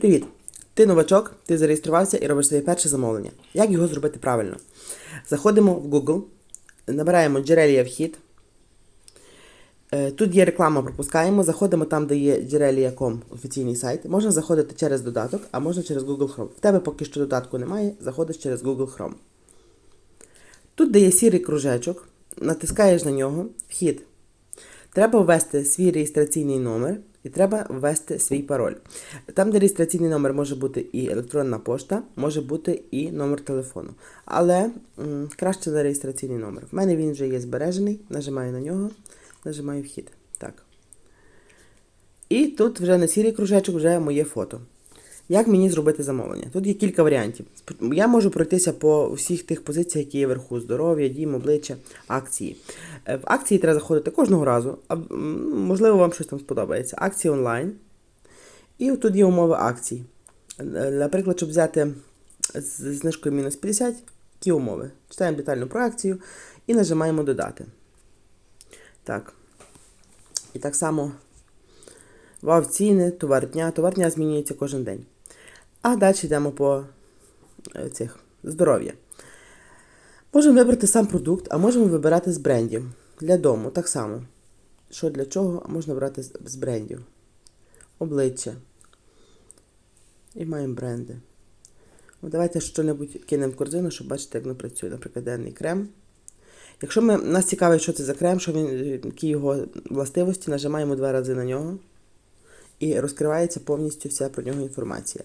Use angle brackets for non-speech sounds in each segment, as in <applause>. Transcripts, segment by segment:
Привіт! Ти новачок, ти зареєструвався і робиш своє перше замовлення. Як його зробити правильно? Заходимо в Google, набираємо джерелія вхід. Е, Тут є реклама, пропускаємо, заходимо там, де є джерелія.com, офіційний сайт. Можна заходити через додаток, а можна через Google Chrome. В тебе поки що додатку немає, заходиш через Google Chrome. Тут, де є сірий кружечок, натискаєш на нього, вхід. Треба ввести свій реєстраційний номер і треба ввести свій пароль. Там, де реєстраційний номер може бути і електронна пошта, може бути і номер телефону. Але м, краще за реєстраційний номер. В мене він вже є збережений, нажимаю на нього, нажимаю вхід. Так. І тут вже на сірий кружечок вже моє фото. Як мені зробити замовлення? Тут є кілька варіантів. Я можу пройтися по всіх тих позиціях, які є вверху: здоров'я, дім, обличчя, акції. Е, В акції треба заходити кожного разу, а можливо, вам щось там сподобається. Акції онлайн. І тут є умови акцій. Е, Наприклад, щоб взяти з знижкою мінус 50, які умови. Читаємо детально про акцію і нажимаємо додати. Так. І так само вав ціни, товар дня. Товар дня змінюється кожен день. А далі йдемо по е, цих здоров'я. Можемо вибрати сам продукт, а можемо вибирати з брендів. Для дому так само. Що для чого, можна брати з- брендів. Обличчя. І маємо бренди. Ну, давайте що-небудь кинемо в корзину, щоб бачити, як воно працює. Наприклад, денний крем. Якщо ми, нас цікавить, що це за крем, що він, які його властивості, нажимаємо два рази на нього і розкривається повністю вся про нього інформація.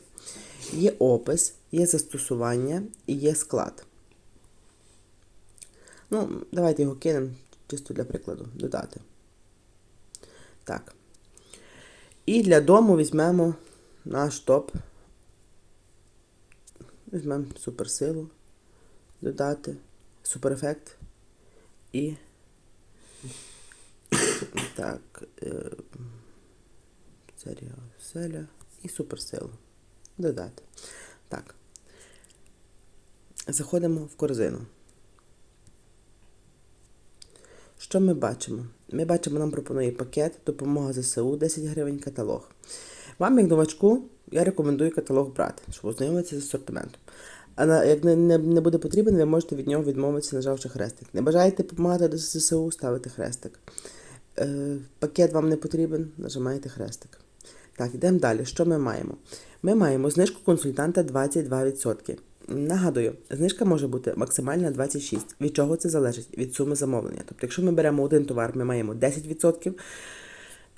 Є опис, є застосування і є склад. Ну, давайте його кинемо чисто для прикладу. Додати. Так. І для дому візьмемо наш топ. Візьмемо суперсилу. Додати. Суперефект. І. <coughs> Так. Е... Серія Селя і суперсилу. Додати. Так. Заходимо в корзину. Що ми бачимо? Ми бачимо, нам пропонує пакет, допомога ЗСУ, 10 гривень каталог. Вам, як новачку, я рекомендую каталог брати, щоб ознайомитися з асортиментом. А як не, не, не буде потрібен, ви можете від нього відмовитися, нажавши хрестик. Не бажаєте допомагати до ЗСУ, ставите хрестик. Е, пакет вам не потрібен, нажимаєте хрестик. Так, йдемо далі. Що ми маємо? Ми маємо знижку консультанта 22%. Нагадую, знижка може бути максимальна 26%. Від чого це залежить? Від суми замовлення. Тобто, якщо ми беремо один товар, ми маємо 10%.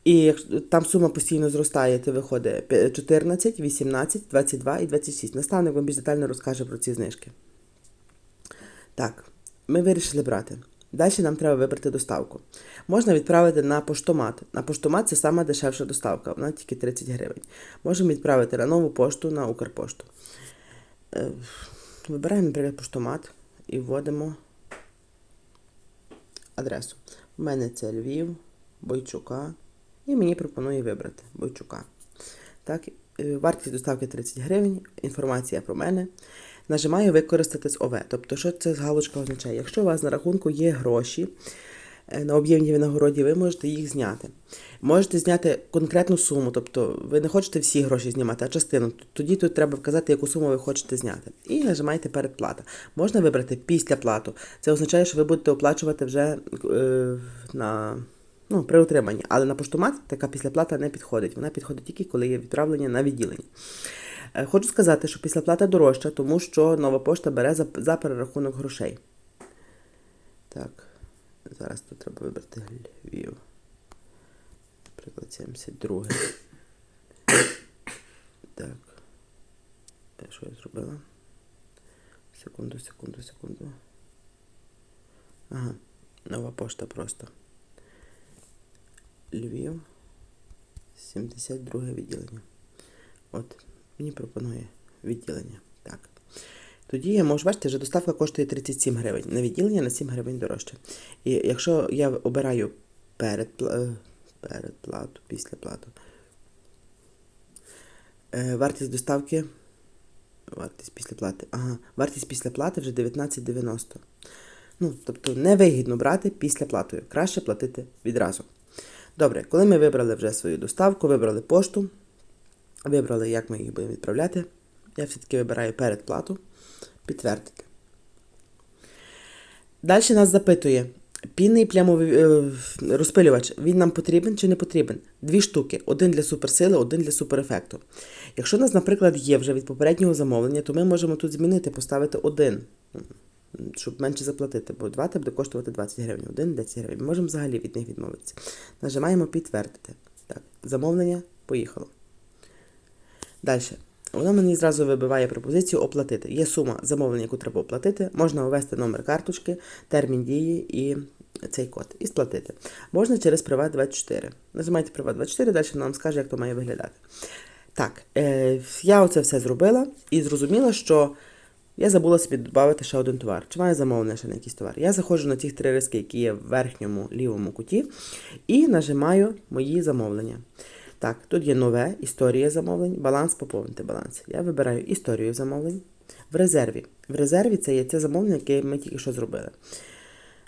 І там сума постійно зростає, то виходить 14, 18, 22 і 26. Наставник вам більш детально розкаже про ці знижки. Так, ми вирішили брати. Далі нам треба вибрати доставку. Можна відправити на поштомат. На поштомат це сама дешевша доставка, вона тільки 30 гривень. Можемо відправити на нову пошту на Укрпошту. Е, Вибираємо, наприклад, поштомат і вводимо адресу. У мене це Львів, Бойчука. І мені пропонує вибрати Бойчука. Так, е, вартість доставки 30 гривень, інформація про мене. Нажимаю використати з ОВ. Тобто, що це з галочка означає? Якщо у вас на рахунку є гроші е, на об'ємній винагороді, ви можете їх зняти. Можете зняти конкретну суму, тобто ви не хочете всі гроші знімати, а частину. Тоді тут треба вказати, яку суму ви хочете зняти. І нажимаєте передплата. Можна вибрати після плату. Це означає, що ви будете оплачувати вже е, на. Ну, при утриманні, але на поштомат така післяплата не підходить. Вона підходить тільки, коли є відправлення на відділення. Е, Хочу сказати, що післяплата дорожча, тому що нова пошта бере за, за перерахунок грошей. Так, зараз тут треба вибрати Львів. Наприклад, 72. Так. Е, Що я зробила? Секунду, секунду, секунду. Ага, нова пошта просто. Львів. 72 відділення. От, мені пропонує відділення. Так. Тоді можу бачити, що доставка коштує 37 гривень. На відділення на 7 гривень дорожче. І якщо я обираю передпла- передплату, післяплату, е, вартість доставки. Вартість післяплати. Ага, вартість післяплати вже 19,90. Ну, тобто невигідно брати після платою. Краще платити відразу. Добре, коли ми вибрали вже свою доставку, вибрали пошту, Вибрали, як ми їх будемо відправляти. Я все-таки вибираю передплату, підтвердити. Далі нас запитує, пінний плямовий е, розпилювач, він нам потрібен чи не потрібен? Дві штуки: один для суперсили, один для суперефекту. Якщо у нас, наприклад, є вже від попереднього замовлення, то ми можемо тут змінити, поставити один, щоб менше заплатити, бо два буде коштувати 20 гривень, один 10 гривень. Ми можемо взагалі від них відмовитися. Нажимаємо підтвердити. Так, замовлення поїхало. Далі. Воно мені зразу вибиває пропозицію оплатити. Є сума замовлення, яку треба оплатити. Можна ввести номер карточки, термін дії і цей код. І сплатити. Можна через Приват24. Нажимайте Приват24, далі воно вам скаже, як то має виглядати. Так, е, я оце все зробила і зрозуміла, що я забула собі додати ще один товар. Чи маю замовлення ще на якийсь товар? Я заходжу на ті три риски, які є в верхньому лівому куті, і нажимаю мої замовлення. Так, тут є нове, історія замовлень, баланс, поповнити баланс. Я вибираю історію замовлень в резерві. В резерві це є це замовлення, яке ми тільки що зробили.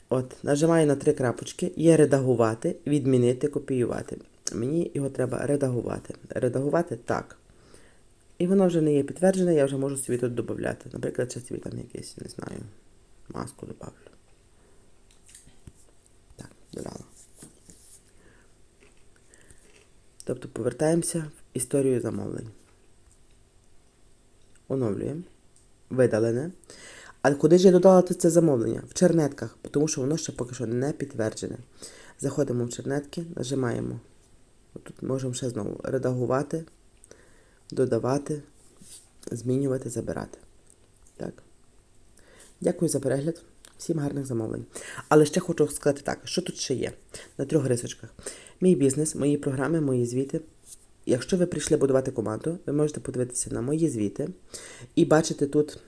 От, нажимаю на три крапочки, є редагувати, відмінити, копіювати. Мені його треба редагувати. Редагувати так. І воно вже не є підтверджене, я вже можу собі тут додати. Наприклад, ще собі там якийсь, не знаю, маску добавлю. Так, додала. Тобто повертаємося в історію замовлень. Оновлюємо. Видалене. А куди ж я додала тут це замовлення? В чернетках, тому що воно ще поки що не підтверджене. Заходимо в чернетки, нажимаємо. Тут можемо ще знову редагувати, додавати, змінювати, забирати. Так. Дякую за перегляд. Всім гарних замовлень. Але ще хочу сказати так, що тут ще є на трьох рисочках. Мій бізнес, мої програми, мої звіти. Якщо ви прийшли будувати команду, ви можете подивитися на мої звіти і бачити тут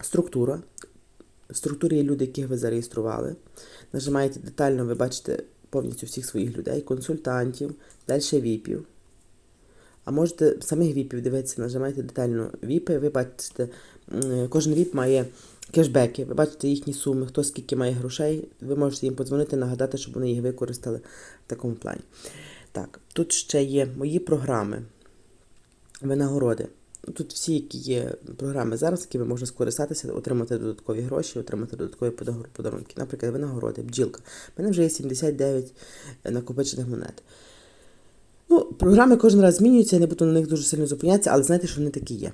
структура. В структурі є люди, яких ви зареєстрували. Нажимаєте детально, ви бачите повністю всіх своїх людей, консультантів, далі віпів. А можете самих віпів дивитися, нажимаєте детально віпи, ви бачите, кожен віп має кешбеки, ви бачите їхні суми, хто скільки має грошей, ви можете їм подзвонити, нагадати, щоб вони їх використали в такому плані. Так, тут ще є мої програми, винагороди. Тут всі, які є програми зараз, якими можна скористатися, отримати додаткові гроші, отримати додаткові подарунки. Наприклад, винагороди, бджілка. У мене вже є 79 накопичених монет. Ну, програми кожен раз змінюються, я не буду на них дуже сильно зупинятися, але знайте, що вони такі є.